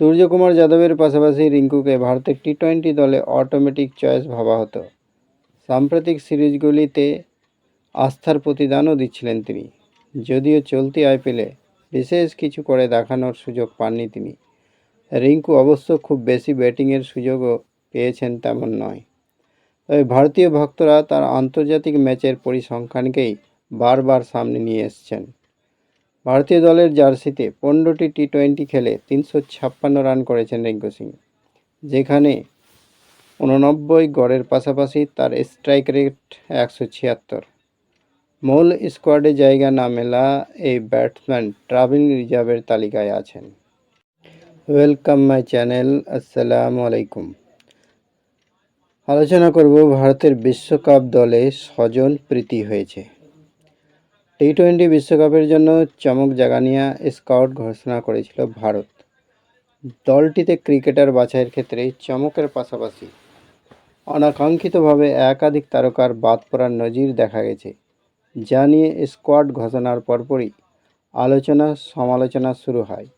সূর্যকুমার যাদবের পাশাপাশি রিঙ্কুকে ভারতের টি টোয়েন্টি দলে অটোমেটিক চয়েস ভাবা হতো। সাম্প্রতিক সিরিজগুলিতে আস্থার প্রতিদানও দিচ্ছিলেন তিনি। যদিও চলতি আইপিএলে বিশেষ কিছু করে দেখানোর সুযোগ পাননি তিনি। রিঙ্কু অবশ্য খুব বেশি ব্যাটিংয়ের সুযোগও পেয়েছেন তেমন নয়। তবে ভারতীয় ভক্তরা তার আন্তর্জাতিক ম্যাচের পরিসংখ্যানকেই বারবার সামনে নিয়ে এসছেন। ভারতীয় দলের জার্সিতে পনেরোটি টি টোয়েন্টি খেলে তিনশো ছাপ্পান্ন রান করেছেন রিঙ্কু সিং, যেখানে উননব্বই গড়ের পাশাপাশি তার স্ট্রাইক রেট একশো ছিয়াত্তর। মূল স্কোয়াডে জায়গা না মেলা এই ব্যাটসম্যান ট্রাভেল রিজার্ভের তালিকায় আছেন। ওয়েলকাম মাই চ্যানেল, আসসালামু আলাইকুম। আলোচনা করব ভারতের বিশ্বকাপ দলে স্বজন প্রীতি হয়েছে। টি টোয়েন্টি বিশ্বকাপের জন্য চমক জাগানিয়া স্কাউট ঘোষণা করেছিল ভারত। দলটিতে ক্রিকেটার বাছাইয়ের ক্ষেত্রে চমকের পাশাপাশি অনাকাঙ্ক্ষিতভাবে একাধিক তারকার বাদ পড়ার নজির দেখা গেছে, যা নিয়ে স্কোয়াড ঘোষণার পরপরই আলোচনা সমালোচনা শুরু হয়।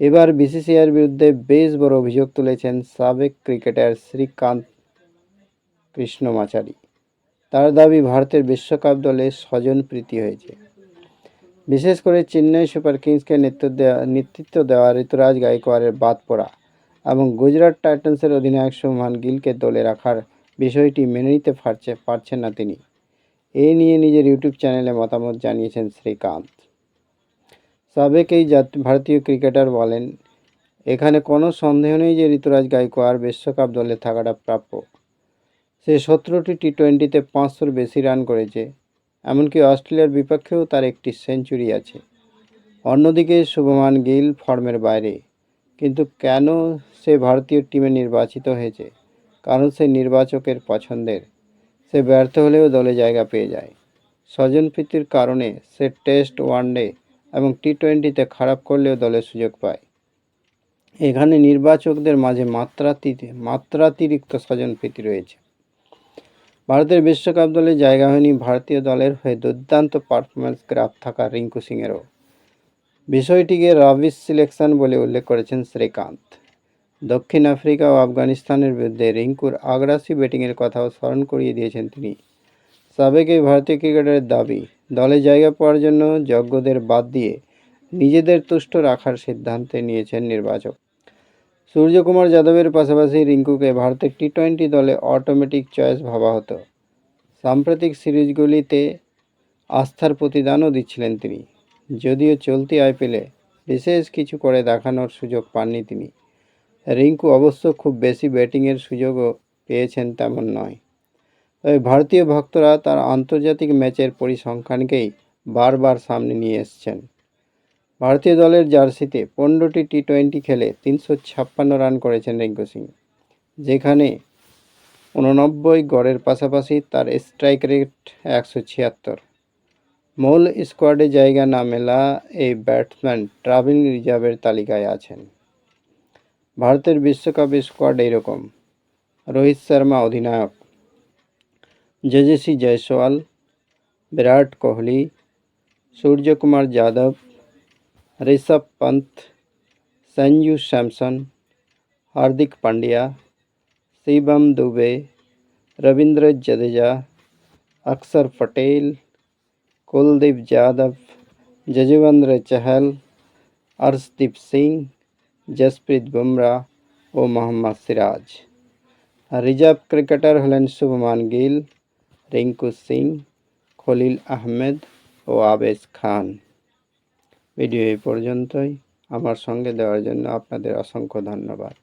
এবার বিসিসিআইয়ের বিরুদ্ধে বেশ বড় অভিযোগ তুলেছেন সাবেক ক্রিকেটার শ্রীকান্ত কৃষ্ণমাচারী। তার দাবি ভারতের বিশ্বকাপ দলে স্বজন প্রীতি হয়েছে। বিশেষ করে চেন্নাই সুপার কিংসকে নেতৃত্ব দেওয়া নেতৃত্ব দেওয়া ঋতুরাজ গায়কোয়াড়ের বাদ পড়া এবং গুজরাট টাইটান্সের অধিনায়ক সুমান গিলকে দলে রাখার বিষয়টি মেনে নিতে পারছে, পারছেন না তিনি। এ নিয়ে নিজের ইউটিউব চ্যানেলে মতামত জানিয়েছেন শ্রীকান্ত। সাবেক এই ভারতীয় ক্রিকেটার বলেন, এখানে কোনো সন্দেহ নেই যে ঋতুরাজ গায়কোয়াড় বিশ্বকাপ দলে থাকাটা প্রাপ্য। সে সতেরোটি টি টোয়েন্টিতে পাঁচশোর বেশি রান করেছে, এমনকি অস্ট্রেলিয়ার বিপক্ষেও তার একটি সেঞ্চুরি আছে। অন্যদিকে শুভমান গিল ফর্মের বাইরে, কিন্তু কেন সে ভারতীয় টিমে নির্বাচিত হয়েছে? কারণ সে নির্বাচকের পছন্দের। সে ব্যর্থ হলেও দলে জায়গা পেয়ে যায়। স্বজনপ্রীতির কারণে সে টেস্ট ওয়ানডে এবং টি টোয়েন্টিতে খারাপ করলেও দলে সুযোগ পায়। এখানে নির্বাচকদের মাঝে মাত্রাতীতে মাত্রাতিরিক্ত স্বজনপ্রীতি রয়েছে। ভারতের বিশ্বকাপ দলে জায়গা হয়নি ভারতীয় দলের হয়ে দুর্দান্ত পারফরম্যান্স গ্রাফ থাকা রিঙ্কু সিংয়েরও। বিষয়টিকে রাবিশ সিলেকশন বলে উল্লেখ করেছেন শ্রীকান্ত। দক্ষিণ আফ্রিকা ও আফগানিস্তানের বিরুদ্ধে রিঙ্কুর আগ্রাসী ব্যাটিংয়ের কথাও স্মরণ করিয়ে দিয়েছেন তিনি। সাবেক এই ভারতীয় ক্রিকেটারের দাবি, দলে জায়গা পাওয়ার জন্য যোগ্যদের বাদ দিয়ে নিজেদের তুষ্ট রাখার সিদ্ধান্তে নিয়েছেন নির্বাচক। সূর্যকুমার যাদবের পাশাপাশি রিঙ্কুকে ভারতের টি টোয়েন্টি দলে অটোমেটিক চয়েস ভাবা হতো। সাম্প্রতিক সিরিজগুলিতে আস্থার প্রতিদানও দিচ্ছিলেন তিনি। যদিও চলতি আইপিএলে বিশেষ কিছু করে দেখানোর সুযোগ পাননি তিনি। রিঙ্কু অবশ্য খুব বেশি ব্যাটিংয়ের সুযোগও পেয়েছেন তেমন নয়। তবে ভারতীয় ভক্তরা তার আন্তর্জাতিক ম্যাচের পরিসংখ্যানকেই বারবার সামনে নিয়ে এসছেন। ভারতীয় দলের জার্সিতে পনেরোটি টি টোয়েন্টি খেলে তিনশো ছাপ্পান্ন রান করেছেন রিঙ্কু সিং, যেখানে উননব্বই গড়ের পাশাপাশি তার স্ট্রাইক রেট একশো ছিয়াত্তর। মূল স্কোয়াডে জায়গা না মেলা এই ব্যাটসম্যান ট্রাভেল রিজার্ভের তালিকায় আছেন। ভারতের বিশ্বকাপ স্কোয়াড এইরকম। রোহিত শর্মা অধিনায়ক যজস্বী জয়সওয়াল, বিরাট কোহলি, সূর্যকুমার যাদব ऋषभ पंत, संजू सैमसन, हार्दिक पांड्या, शिवम दुबे, रविंद्र जडेजा, अक्षर पटेल, कुलदीप यादव जजवेंद्र चहल, अर्शदीप सिंह, जसप्रीत बुमराह और मोहम्मद सिराज। रिज़र्व क्रिकेटर हलन शुभमान गिल, रिंकू सिंह, खलील अहमद और आवेश खान। ভিডিও এই পর্যন্তই। আমার সঙ্গে দেওয়ার জন্য আপনাদের অসংখ্য ধন্যবাদ।